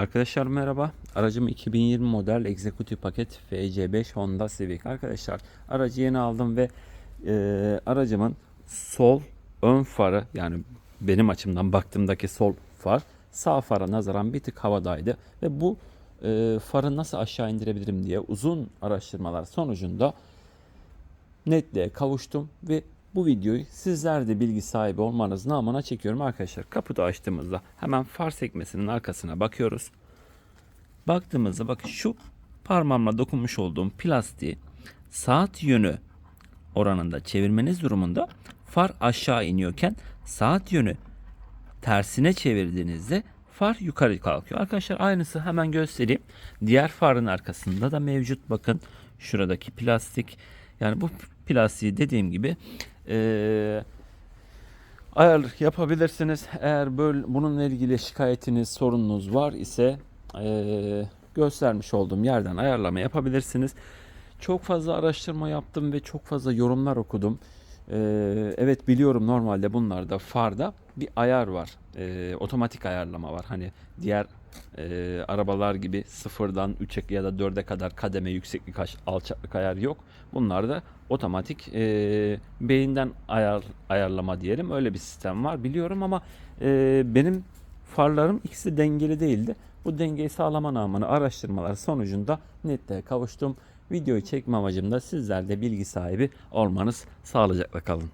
Arkadaşlar merhaba. Aracım 2020 model Executive paket FC5 Honda Civic. Arkadaşlar aracı yeni aldım ve e, aracımın sol ön farı yani benim açımdan baktığımdaki sol far sağ fara nazaran bir tık havadaydı ve bu e, farı nasıl aşağı indirebilirim diye uzun araştırmalar sonucunda netliğe kavuştum ve bu videoyu sizler de bilgi sahibi olmanız namına çekiyorum arkadaşlar. Kaputu açtığımızda hemen far sekmesinin arkasına bakıyoruz. Baktığımızda bakın şu parmağımla dokunmuş olduğum plastiği saat yönü oranında çevirmeniz durumunda far aşağı iniyorken saat yönü tersine çevirdiğinizde far yukarı kalkıyor. Arkadaşlar aynısı hemen göstereyim. Diğer farın arkasında da mevcut. Bakın şuradaki plastik. Yani bu plastiği dediğim gibi eee ayar yapabilirsiniz. Eğer böyle bununla ilgili şikayetiniz, sorununuz var ise eee, göstermiş olduğum yerden ayarlama yapabilirsiniz. Çok fazla araştırma yaptım ve çok fazla yorumlar okudum. Eee, evet biliyorum normalde bunlarda farda bir ayar var. Eee, otomatik ayarlama var. Hani diğer eee, arabalar gibi sıfırdan 3'e ya da 4'e kadar kademe yükseklik alçaklık ayar yok. Bunlarda otomatik eee, beyinden ayar ayarlama diyelim öyle bir sistem var biliyorum ama eee, benim farlarım ikisi dengeli değildi. Bu dengeyi sağlama namına araştırmalar sonucunda netliğe kavuştum. Videoyu çekme amacım da sizler de bilgi sahibi olmanız sağlıcakla kalın.